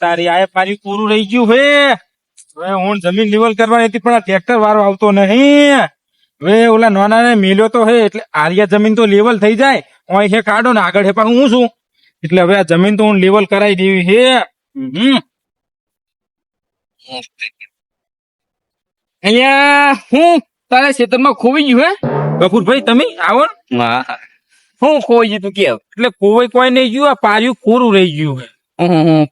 તારી આય પારી પૂરું રહી ગયું હે. હવે હું જમીન લેવલ કરવાની હતી, પણ આ ટ્રેક્ટર વાળો આવતો નહીં. હવે ઓલા નાના ને મેલ્યો તો હે, એટલે આર્યા જમીન તો લેવલ થઈ જાય. હું હે કાઢો ને આગળ હે પણ હું છું. એટલે હવે આ જમીન તો હું લેવલ કરાવી દેવી હે. હમ. અહીંયા હું તારા ખેતરમાં ખોવાઈ ગયું હે? કપૂરભાઈ તમે આવો ને. હું. ખોવાઈ ગયું તું કેવ? એટલે કોઈ કોઈ નહીં ગયું આ પાર્યું કોરું રહી ગયું હે.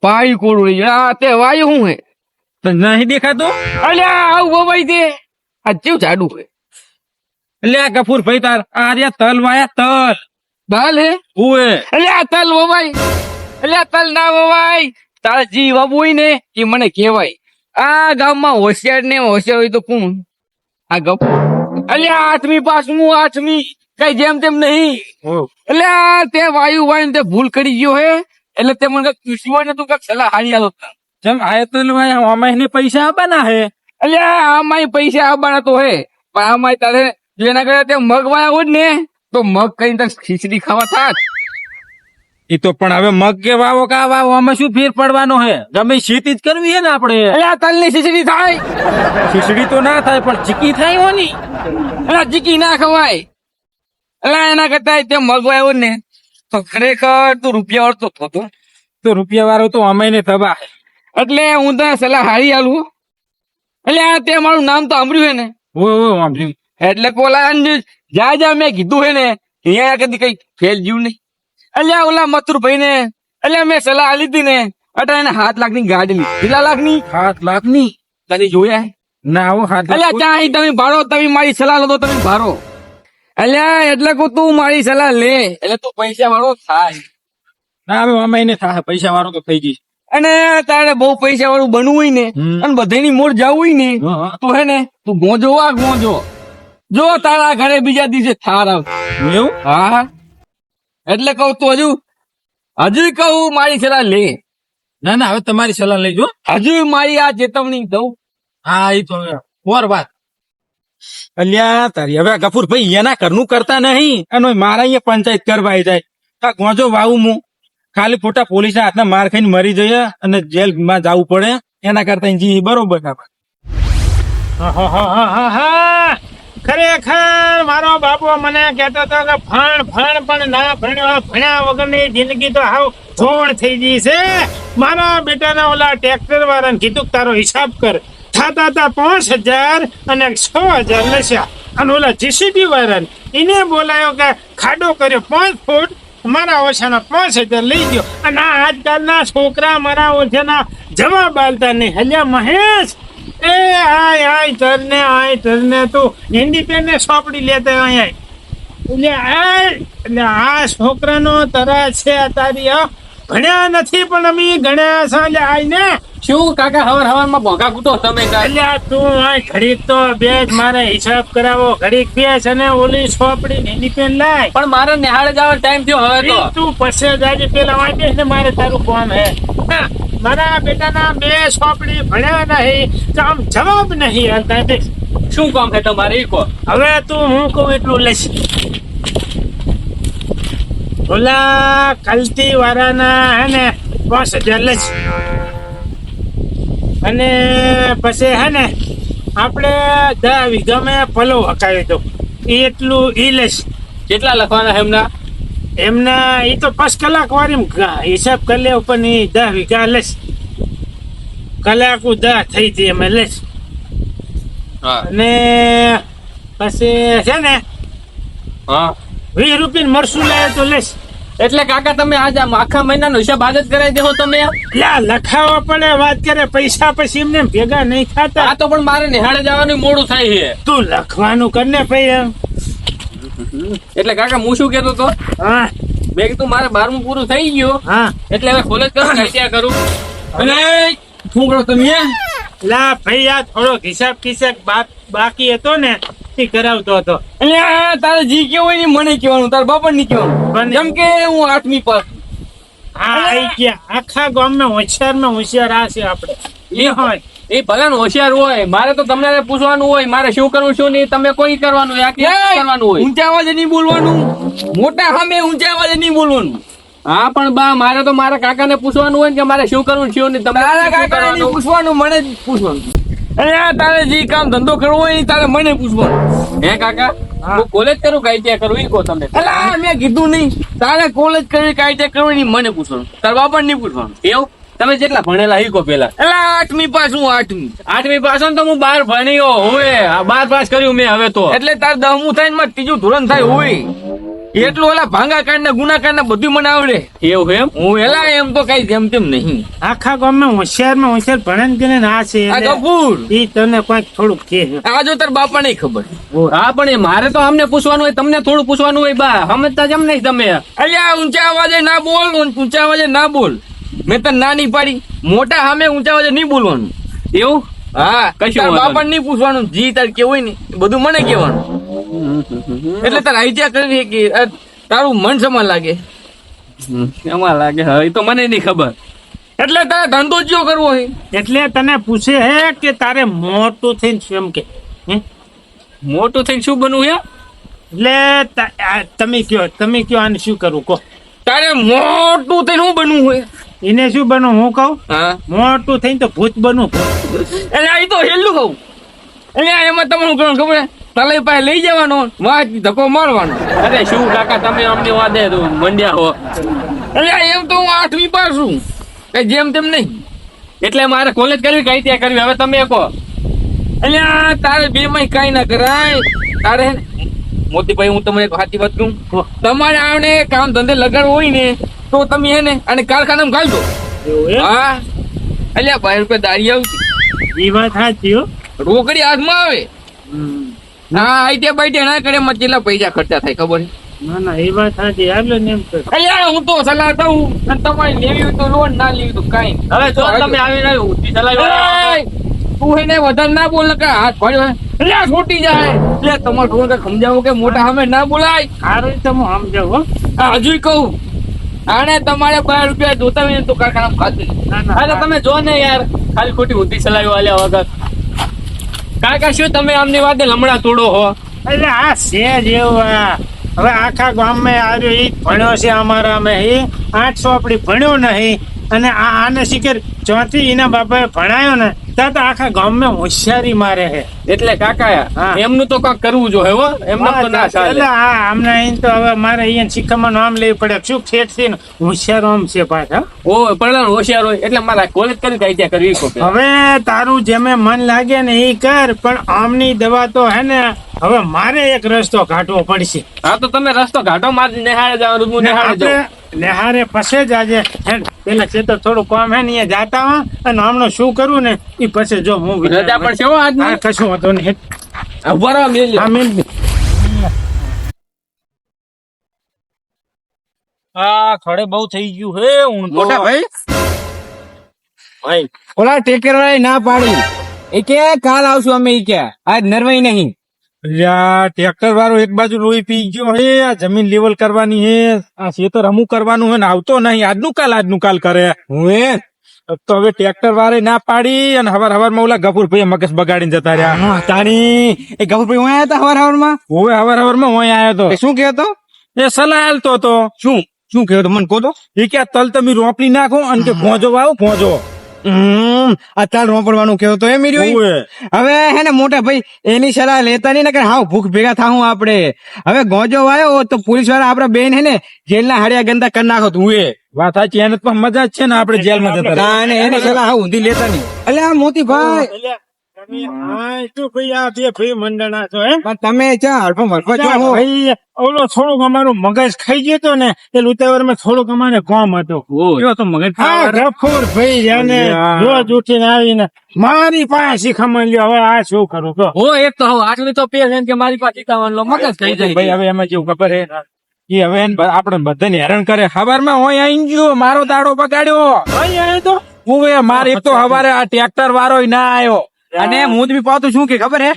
પાણી કોળું રહી ગયું. આ તે વાયુ હું હે? તો નહીં દેખાતું? અલ્યા આવું બબાઈ દે. આ કેવું જાડું હે? એટલે આ કપૂરભાઈ તાર આર્યા તલ વાયા તલ. દાલ હે? ઉએ અલ્યા તલ વવાય. અલ્યા તલ ના વવાય. તારા જી વાબુ હોય ને એ મને કહેવાય. આ ગામમાં હોશિયાર ને હોશિયાર હોય તો કોણ? આ ગપ અલ્યા આઠમી પાસમું આઠમી કઈ જેમ તેમ નહીં. એટલે તે વાયુ વાયુ તે ભૂલ કરી ગયો હે. એટલે તે મને કૃષિ ને તું કંઈક સલાહ હારી આલો જેમ આયા તો આમાં ને પૈસા આપવાના હે? અલ્યા આમાંય પૈસા આપવાના તો હે. પણ આમાંય તારે જેના કરતા તે મગ વાયા હોય ને તો મગ કઈ તારે ખીચડી ખાવા થાત. એ તો પણ હવે મગ કે વાવો કા વાવો આમાં શું ફેર પડવાનો હે? ગમે ખેતી જ કરવી હે ને આપણે? અલ્યા તલની ખીચડી થાય. ખીચડી તો ના થાય પણ ચીકી થાય હોની? અલ્યા ચીકી ના ખવાય. અલ્યા એના કરતા તે મગ આવ્યો ને તો ખરેખર તું રૂપિયા તો થતો. તો રૂપિયા વાળો તો અમે ને તબા એટલે હું તને સલાહ હારી આલું. એટલે તે મારું નામ તો સાંભળ્યું હે ને? ઓ ઓ વાંભળ્યું. એટલે કોલા જા જા મેં કીધું હે ને અહીંયા કદી કઈ ફેલ જીવ નહીં. અલ્યા ઓલા મથુર ભાઈ ને અલ્યા મેં સલાહ આલી હતી ને. અટા એને હાથ લાખની ગાડી લીધી. કેટલા લાખની હાથ લાખની તને જોયા ના આવો હાથ અલ્યા ચાહી તમે ભાડો તમે મારી સલાહ લો તો તમે ભારો અલ્યા એટલે કહું તું મારી સલાહ લે. એટલે તું પૈસા વાળો થાય. ના હવે મામા એને થાય. પૈસા વાળો તો થઈ ગઈ અને તારે બહુ પૈસા વાળું બનવું હોય ને અને બધાની મોર જવું હોય ને. તો હે ને તું ગોંજો આ ગોંજો. જો તારા ઘરે બીજા દિવસે થાર આવ એવું? હા. એટલે કહું તું હજુ હજુ કહું મારી સલાહ લે. ના ના હવે તમારી સલાહ લેજો હજુ મારી આ ચેતવણી દઉં. હા એ તો ઓર વાત. અલ્યા તારી હવે ગફુરભાઈ એના ઘરનું કરતા નહીં. અને મારા અહીંયા પંચાયત કરવા જાય. આ ગોંજો વાવું હું ખાલી ખોટા પોલીસ હાથના માર ખાઈને મરી જઈએ અને જેલમાં જવું પડે. એના કરતા જી બરોબર કાપા ખરેખર મારો બાપુ મને કહેતો હતો કે ભણ ભણ પણ ના ભણ્યો. ભણ્યા વગરની જિંદગી તો હાવ ધોણ થઈ ગઈ છે. મારા બેટાના ઓલા ટ્રેક્ટર વાળાને કીધું તારો હિસાબ કર. થાતા હતા પાંચ હજાર અને છ હજાર લસ્યા અને ઓલા જીસીબી વાળાને એને બોલાયો કે ખાડો કર્યો પાંચ ફૂટ. મારા ઓછાના પાંચ હજાર લઈ ગયો. અને આજકાલના છોકરા મારા ઓછાના જવાબ આલતા નહીં. હલ્યા મહેશ! એ આય આય તરને આય તરને તું. ઇન્ડિપેન્ડન્ટ સોપડી લેતા આય એટલે આ એટલે આ છોકરાનો તરા છે તારી ભણ્યા નથી પણ અમે ગણ્યા છે. એટલે આય શું કાકા હવાર હવારમાં ભોગા કૂટો તમે એટલે તું આ ઘડીક તો બેસ મારે હિસાબ કરાવો. ઘડીક બેસ અને ઓલી સોપડી ઇન્ડિપેન્ડ લાય. પણ મારે નિહાળે જવાનો ટાઈમ થયો હવે તો. તું પછી જાજે પેલા વાંચે ને મારે તારું ફોન હા, મારા બેટાના બે સોપડી ભણ્યા નહીં, તો આમ જવાબ નહીં અંતે શું કામ છે તમારે? એ કહો. હવે તું હું કહું એટલું લઈશ. ઓલા કલતી વાળાના હે ને, પાંચ હજાર લઈશ. અને પછી હે ને, આપણે દસ વીઘામાં પલો હકાવી દઉં. એટલું એ લઈશ. કેટલા લખવાના એમના? એમના એ તો પાંચ કલાક વાળી હિસાબ કરી લેવું પણ એ દસ વીઘા લઈશ કલાકો દસ થઈ હતી અમે લઈશ હા. અને પછી છે ને હા. વીસ રૂપિયા મરસું લે તો લઈશ એટલે કાકા તમે આજ આખા મહિનાનો હિસાબ આજ જ કરાવી દેવો તમે? લા લખાવો પડે વાત કરે પૈસા પછી એમને ભેગા નહીં આ તો પણ મારે નિહાળે જવાનું મોડું થાય છે. તું લખવાનું કરને પૈયા એટલે કાકા હું શું કેતો તો હા. મેં કીધું મારે બારમું પૂરું થઈ ગયું. હા. એટલે હવે કોલેજ કરું કાંઈ કરું. અને શું કરો તમે? લા ભાઈ આ થોડો હિસાબ કિસાબ બાકી હતો ને એ કરાવતો હતો. અલ્યા તારે જી કેવું હોય ને મને કહેવાનું તારા બાપા ની કહેવાનું. જેમ કે હું આઠમી પાસ. હા આઈ ગયા. આખા ગામમાં હોશિયારમાં હોશિયાર આ છે આપણે. એ હોય. એ ભલે હોશિયાર હોય મારે તો તમને પૂછવાનું હોય મારે શું કરવું શું નહીં તમે કોઈ કરવાનું હોય કરવાનું હોય? ઊંચા અવાજે નહીં બોલવાનું. મોટા સામે ઊંચા અવાજે નહીં બોલવાનું. હા પણ બા મારે તો મારા કાકાને પૂછવાનું હોય ને કે મારે શું કરવું શું નહીં તમારા કાકાને પૂછવાનું મને જ પૂછવાનું. અરે તારે જે કામ ધંધો કરવો હોય તારે મને પૂછવાનું. હે કાકા? હું. કોલેજ કરું કઈ ત્યાં કરું એ કહો તમે. અલા મેં કીધું નહીં. તારે કોલેજ કરી કાંઈ તે કરવું મને પૂછવાનું. તારા બાપા નહીં પૂછવાનું. એવું? તમે જેટલા ભણેલા કહો પેલા? એટલે આઠમી પાસ હું આઠમી. આઠમી પાસ તો હું બાર ભણ્યો હોય બાર પાસ કર્યું મેં હવે તો. એટલે તાર દહમું થાય ને ત્રીજું ધોરણ થાય હોય. એટલું ઓલા ભાંગા કાંડ ને ગુના કાંડ ને બધું મને આવડે. એવું એમ? હું એલા એમ તો કઈ જેમ તેમ નહીં. આખા ગામમાં હોશિયારમાં હોશિયાર ભણન કરીને ના છે આ એટલે કપૂર ઈ તને કોઈક થોડુંક કે. આ જો તાર બાપા નહીં ખબર. હા પણ એ મારે તો અમને પૂછવાનું હોય તમને થોડું પૂછવાનું હોય બા. સમજતા જેમ નહીં તમે. અલ્યા ઊંચા અવાજે ના બોલ ઊંચા અવાજે ના બોલ. મેં તને ના નહીં પાડી. મોટા સામે ઊંચા વજે નહીં બોલવાનું. એવું? હા. કશું બાપા નહીં. પૂછવાનું. જી તાર કેવું હોય ને બધું મને કહેવાનું. એટલે તાર આઈડિયા કરી કે તારું મન સમા લાગે. સમા લાગે. હવે તો મને નહીં ખબર. એટલે તારે ધંધો જ કરવો હોય એટલે તને પૂછે હે કે તારે મોટું થઈને શું એમ કે મોટું થઈને શું બનવું હે એટલે તમે કયો તમે કયો આને શું કરવું કહો. તારે મોટું થઈને શું બનવું હોય એને શું બનવું હું કહું? હા. મોટું થઈને તો ભૂત બનવું એટલે આ તો હેલું કહું. એટલે એમાં તમને શું ખબર છે? તલાઈ પાસે લઈ જવાનો વાત ધક્કો મારવાનો. અરે શું કાકા તમે અમને વાદે તો મંડ્યા હો. એટલે એમ તો હું આઠમી પાસ છું. કઈ જેમ તેમ નહીં. એટલે મારે કોલેજ કરવી કઈ ત્યાં કરવી? હવે તમે કહો. એટલે તારે બે માં કઈ ના કરાય. તારે હે ને, મોતીભાઈ હું તમને એક સાચી વાત કહું. તમારે આવને કામ ધંધે લગાડવું હોય ને તો તમે હે ને અને કારખાનામાં દો. હા. અલ્યા ભાઈ રૂપિયા દાડી આવતી એ વાત સાચી હો. રોકડી હાથમાં આવે. ના આઈટે બાઈટે ના કરે એમાં કેટલા પૈસા ખર્ચા થાય ખબર છે? ના ના એ વાત સાચી હાલો ને એમ કર અલ્યા હું તો સલાહ દઉં. અને તમારે લેવી હોય તો લોન ના લેવી તો કાંઈ હવે જો તમે આવી! તું એને વધારે ના બોલ કે હાથ હે. છૂટી જાય. એટલે તમારે સમજાવો કે મોટા સામે ના બોલાય? આ તો હું સમજાવ હો. હજુય કહું. આને તમારે બાર રૂપિયા જોતા હોય તો કારખાના ખાતું અરે તમે જો ને યાર ખાલી ખોટી ઊંધી ચલાવી વાલ્યા વગર. કાકા શું તમે આમની વાતે લમડા તોડો હો? એટલે આ છે જેવું. હવે આખા ગામમાં આવ્યો એ ભણ્યો છે અમારા અમે એ આઠસો આપડી ભણ્યો નહીં. અને આ આને શીખર ચોથી એના બાપાએ ભણાયો ને તો આખા ગામમાં હોશિયારી મારે હે એટલે કાકા એમનું તો કાંક કરવું જોઈએ હો. એમને તો ના ચાલે. હા આમને અહીં તો હવે મારે અહીંયા શીખવામાં નામ લેવું પડે. શું ઠેઠ છે હોશિયાર આમ છે પાછા? ઓ પણ હોશિયાર હોય. એટલે મારા કોલેજ કરી કઈ ત્યાં કરવી હવે તારું જેમે મન લાગે ને એ કર પણ આમની દવા તો હે ને હવે મારે એક રસ્તો કાઢવો પડશે. હા તો તમે રસ્તો ઘાટો મારે નિહાળે જવાનું હું નિહાળે જાઉં. લેહારે પસે જ આજે. પેલા ખેતર થોડું કામ હે ને જાતા હા. અને હમણાં શું કરવું ને એ પછી જો હું રજા પણ છે આજ ને કશું હતો ને રહો મેલી હા, મેલ આ ખડે બહુ થઈ ગયું હે હું મોટા ભાઈ. ભાઈ. ઓલા ટેકર વાળા ના પાડી. એ કે કાલ આવશું અમે ઈ કે આજ નરવાઈ નહીં. ટ્રેક્ટર વાળો એક બાજુ લોહી પી ગયો હે આ જમીન લેવલ કરવાની હે. આ ખેતર અમુક કરવાનું હે ને આવતો નહીં. આજનું કાલ આજનું કાલ કરે. હું એ તો હવે ટ્રેક્ટર વાળે ના પાડી અને હવાર હવારમાં ઓલા ગફુરભાઈ મગજ બગાડીને જતા રહ્યા. તાણી એ ગફુરભાઈ હું આવ્યા હતા હવાર હવારમાં હવે હવાર હવારમાં હું આવ્યો તો શું કહેતો? એ સલાહ હાલતો તો શું? શું કહેતો? મને કહો તો. એ કે આ તલ તમે રોપણી નાખો અને કે ભોંજો વાવો ભોંજો હમ આ તાલ રોપડવાનું કેવો તો એમ રહ્યું હવે હે ને મોટા ભાઈ એની સલાહ લેતા નહીં ને કે હાવ ભૂખ ભેગા થાવું આપણે. હવે ગોજો આવ્યો તો પોલીસવાળા આપડા બેન હે ને જેલના હાડિયા ગંદા કરી નાખો તું એ. વાત સાચી એને પણ મજા જ છે ને આપણે જેલમાં જતા. એની સલાહ હાવ ઊંધી લેતા નહીં. અલ્યા આ મોતી ભાઈ એટલે તમે ઓલો થોડુંક અમારું મગજ ખાઈ ગયો તો ને એ લુતાવરમાં થોડુંક અમારે કોમ હતો. મગજ ગફુર ભાઈ જાને રોજ ઉઠીને આવીને મારી પાસે શીખામણ લ્યો હવે આ શું કરું તો હો એક તો આટલી તો પેલ કે મારી પાસે લો મગજ ખાઈ જાય ભાઈ હવે એમાં જેવું ખબર હે એ હવે આપણે બધાને હેરાન કરે. ખબરમાં હોય આઈ ગયો મારો દાડો બગાડ્યો. હું મારે એક તો હવારે આ ટ્રેક્ટર વાળો ના આવ્યો. અને હું. તમે પાવતું શું કે ખબર હે?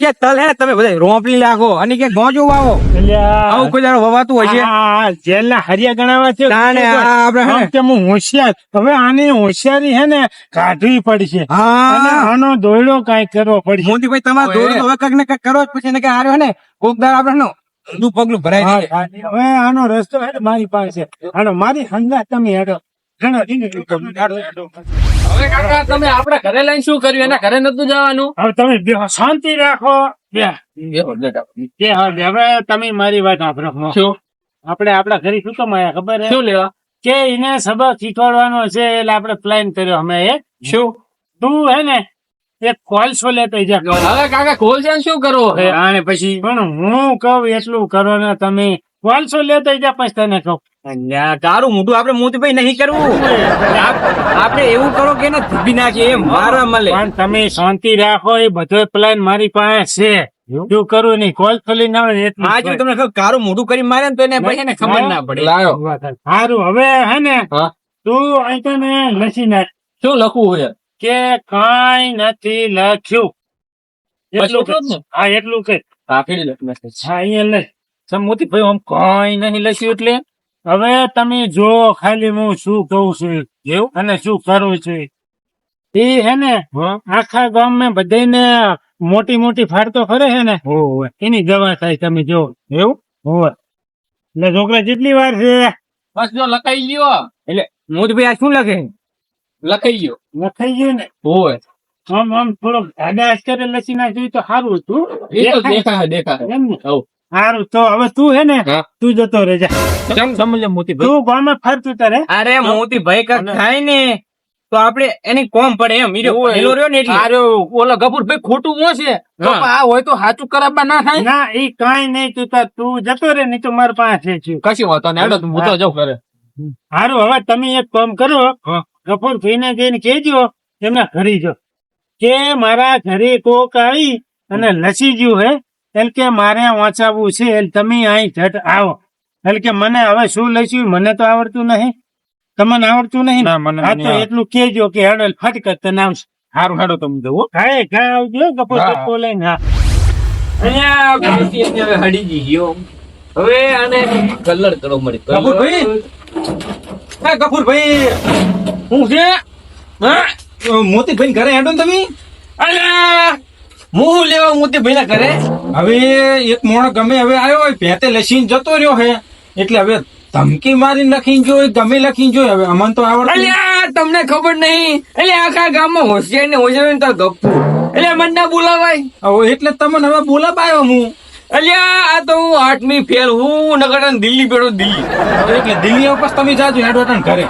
કે તલ હે તમે બધા રોપલી લાગો અને કે ગોજો વાવો. આવું કોઈ દાડો વવાતું હોય છે? જેલના હરિયા ગણાવા છે. તાણે આપણે કે હું હોશિયાર. હવે આની હોશિયારી હે ને કાઢવી પડશે. અને હા આનો દોયડો કાઈ કરવો પડશે. મોદી ભાઈ તમારે દોયડો હવે કંઈક ને કંઈક કરો જ પછી ને કે હાર્યો ને? કોક દાડો આપણે નો પગલું ભરાઈ જાય હવે આનો રસ્તો હે મારી પાસે. આનો મારી હંગા તમે હેડો. ઘણો હવે કાકા તમે આપડા ઘરે લઈને શું કર્યું? એના ઘરે નતું જવાનું? હવે તમે શાંતિ રાખો. હવે તમે મારી વાત સાંભળો. શું? આપણે આપડા ઘરે શું કમાયા ખબર શું લેવા? કે એને સબક શીખવાડવાનો છે એટલે આપણે પ્લાન કર્યો અમે એક. શું? તું હે ને એક કોલસો લેતો જા. હવે કાકા ખોલ છે શું કરવો હે અને પછી પણ હું કહું એટલું કરો ને તમે. કોલસો લેતો જા પછી તને કહું. તારું મોઢું આપણે મોતીભાઈ નહીં કરવું. આપડે એવું કરો કે ધીબી નાખીએ એમ મારા મળે પણ તમે શાંતિ રાખો એ બધો પ્લાન મારી પાસે છે. શું કરું નહીં? કોલ ખોલી ના આવે આજ તમને ખબર કારું મોઢું કરી મારે ને તો એને પછી એને ખબર ના પડે. લાયો. સારું હવે હે ને તું અહીં તને લસી નાખ. શું લખવું છે? કે કાઈ નથી લખ્યું. એટલું? હા એટલું કે. કાફી લખ હા અહીંયા લઈ મોતી ભાઈ આમ કઈ નહીં લખ્યું એટલે? હવે તમે જો ખાલી હું શું કહું છું એવું? અને શું કરું છું? એ હે ને આખા ગામમાં બધાને મોટી મોટી ફાડતો ખરે છે ને? એની દવા થાય તમે જો. એવું? હોવે એટલે છોકરા જેટલી વાર છે. બસ જો લખાઈ ગયો. એટલે મોતીભાઈ આ શું લખે? લખાઈ ગયો. લખાઈ ગયો ને? હોવે આમ આમ થોડોક આડાશ કરે લસી નાખ્યું તો સારું હતું. એ દેખા દેખાય. એમ ને? સારું તો હવે તું હે ને તું જતો રેજા કેમ? સમજે મોતી ભાઈ તું ગામમાં ફરતું તારે? અરે મોતીભાઈ કા થાય ને તો આપણે એની કોમ પડે એમ. ઈ રહ્યો ને એટલે. અરે ઓલા ગફુર ભાઈ ખોટું હું છે. તો આ હોય તો સાચું કરાવવા ના થાય? ના એ કાંઈ નહીં તું તાર તું જતો રે નહીં તો મારા પાસે છે. કશી વાતો ને હેડો હું તો જાઉં કરે સારું હવે તમે એક કામ કરો. ગફુર ભાઈને જઈને કેજો એમના ઘરે જો. કે મારા ઘરે કોક આવી અને લસી ગયું હે. એટલે કે મારે વાંચાવવું છે એટલે તમે અહીં ઝટ આવો. એટલે કે મને હવે શું લઈશું? મને તો આવડતું નહીં. તમને આવડતું નહીં હા તો એટલું કેજો કે હેડો એટલે ફટકત તને આવશે સારું હેડો તમે જવું ખાય ખા આવજો ગપો ગપો લઈને હા. અહીંયા હડી ગઈ ગયો. હવે આને કલર કરો મળી ગફુરભાઈ શું છે? હા? મોતીભાઈ ઘરે હેડો તમે. અલ્યા! હું લેવા મોતી ભેલા ઘરે? હવે એક મોણ ગમે હવે આવ્યો હોય ભેતે લસીને જતો રહ્યો હે. એટલે હવે ધમકી મારી લખીને જોઈ ગમે લખીને જોઈ હવે અમને તો આવડે અલ્યા તમને ખબર નહીં. એટલે આખા ગામમાં હોશિયાર ને હોશિયાર ને તાર ગપ્પુ એટલે મને ના બોલાવાય. હવે એટલે તમને હવે બોલાવાયો હું. અલ્યા આ તો હું આઠમી ફેલ હું નગર દિલ્હી પેડો દિલ્હી. એટલે દિલ્હી ઉપર તમે જાજો હેડવાટન ઘરે.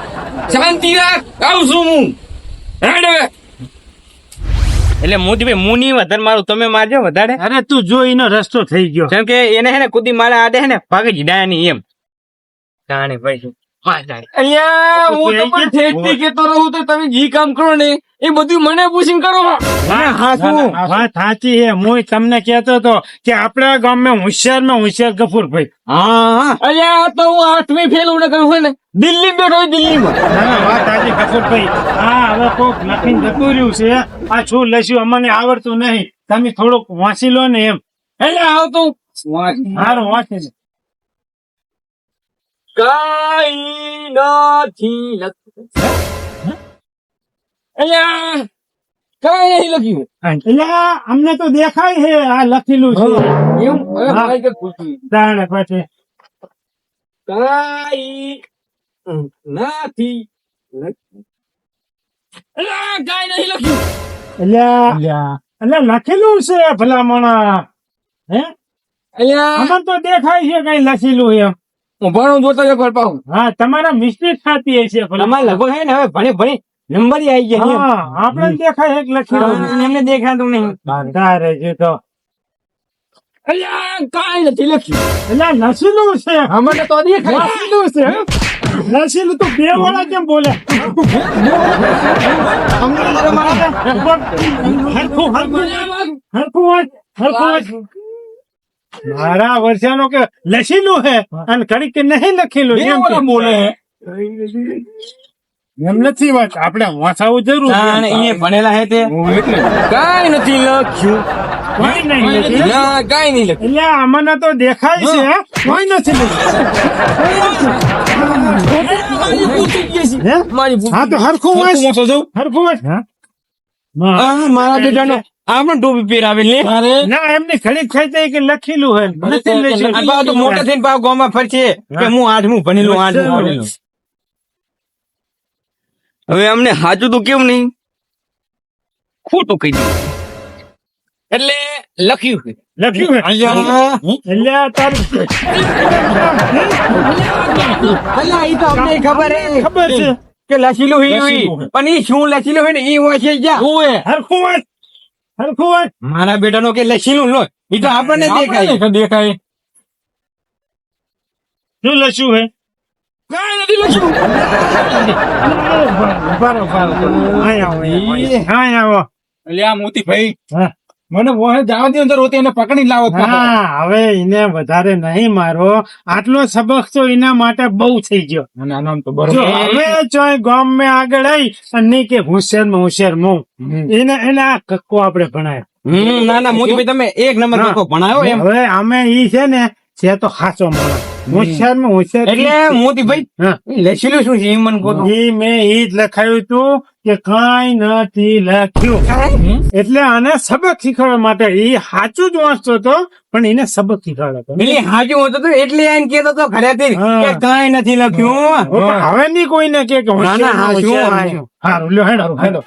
શાંતિ રાખ આવું છું હું. હેડ હવે. એટલે મોતીભાઈ મુની વધારે મારું તમે મારજો વધારે. અરે તું જો એનો રસ્તો થઈ ગયો. કેમ કે એને હે ને કુદી મારા આડે હે ને ભાગી જીડાયા નહીં એમ. કાણે ભાઈ અહીંયા હું તો પણ ઠેકથી કેતો રહું તો તમે જી કામ કરો ને એ બધું મને પૂછીને કરો. હા હા શું? વાત સાચી છે. હું તમને કહેતો હતો કે આપણા ગામમાં હોશિયારમાં હોશિયાર ગફુરભાઈ. હા. અલ્યા તો હું આઠમી ફેલ ઉડે કહ્યું હોય ને દિલ્હી બેઠો દિલ્હી દિલ્હીમાં. ના ના વાત સાચી ગફુરભાઈ. હા હવે કોક લખીને જતું રહ્યું છે. આ શું લસ્યું અમને આવડતું નહીં. તમે થોડુંક વાંચી લો ને એમ. એટલે આવ તો સારું વાંચી લો. કાઈ નથી લખ્યું અલ્યા નહીં લખ્યું? એટલે અમને તો દેખાય છે આ લખેલું છે. એમ? હવે તાણે પછી. કાઈ નથી લખ્યું. અલ્યા કાઈ નહીં લખ્યું? એટલે એટલે લખેલું છે ભલામણા. હે? અલ્યા. અમને તો દેખાય છે કઈ લખેલું એમ. હું ભણું જોતો એક વાર પાહું હા તમારા મિસ્ટેક થતી હશે. તમારે લગભગ હે ને હવે ભણી ભણી નંબર આવી ગયા આપણે દેખાય એક લખી એમ. એમને દેખાતું નહીં. તારે જો તો. કાઈ નથી લખ્યું. એટલે લસેલું છે. અમને તો દેખાય. લસેલું છે. લસેલું તો બે વાળા કેમ બોલે? હરખું હરખું. હરખું હરખું. મારા વર્ષાનો કે લસેલું હે? અને કડીક કે નહીં લખેલું એમ કે. બોલે હે. એમ નથી વાત. આપણે વાંચાવું જરૂર ઈ ભણેલા હે તે. કાઈ નથી લખ્યું. કઈ નહીં લખ્યું. ના કાઈ નહીં લખ્યું. એટલે આમાંના તો દેખાય છે હે? કોઈ નથી લખ્યું. હે? તો હરખું વાંચ. હરખું વાંચ. હા. મારા બેટાનો આ ડૂબી પહેરાવેલ ના એમને ઘડી ખાઈ કે લખેલું હોય નથી લખ્યું. તો મોટા થઈને પાવ ગામમાં ફરશે કે હું આઠમું ભણેલું આઠમું ભણેલું. હવે અમને સાચું તો કેમ નહીં? ખોટું કહી દીધું. એટલે લખ્યું લખ્યું હે? એટલે તારું અલ્યા, ઈ તો અમને ખબર ખબર છે. કે લખેલું હે ઈ. પણ ઈ શું લખેલું હોય ને એ હોય છે જ્યાં. વાંચ હરખું મારા બેટાનો કે લખેલું લો. એ તો આપણને દેખાય. દેખાય. શું લસ્યું હે? મોતી ભાઈ હા. મને વહે જવા દે અંદર હોતે એને પકડી લાવો હા હવે એને વધારે નહીં મારો. આટલો સબક તો એના માટે બહુ થઈ ગયો. અને આનું આમ તો બરોબર. હવે ચોય ગામ મેં આગળ આવી અને કે હોશિયારમાં. હોશિયાર મો એને એને આ કક્કો આપણે ભણાયો. હમ ના ના મોદી તમે એક નંબર. કક્કો ભણાયો એમ. હવે અમે ઈ છે ને છે તો ખાસો માણસ. હોશિયારમાં હોશિયાર એટલે મોતીભાઈ હા. લખેલું શું છે? એ મને કહો તો. મેં ઈ જ લખાયું તું કે કઈ નથી લખ્યું. એટલે આને સબક શીખવવા માટે એ સાચું જ વાંચતો હતો પણ એને સબક શીખવાડતો એટલે હાજુ હોતો તો એટલે એને કેતો તો ઘરેથી. કે કાંઈ નથી લખ્યું હવે નહીં કોઈને કે. હારું લ્યો હેડો હેડો.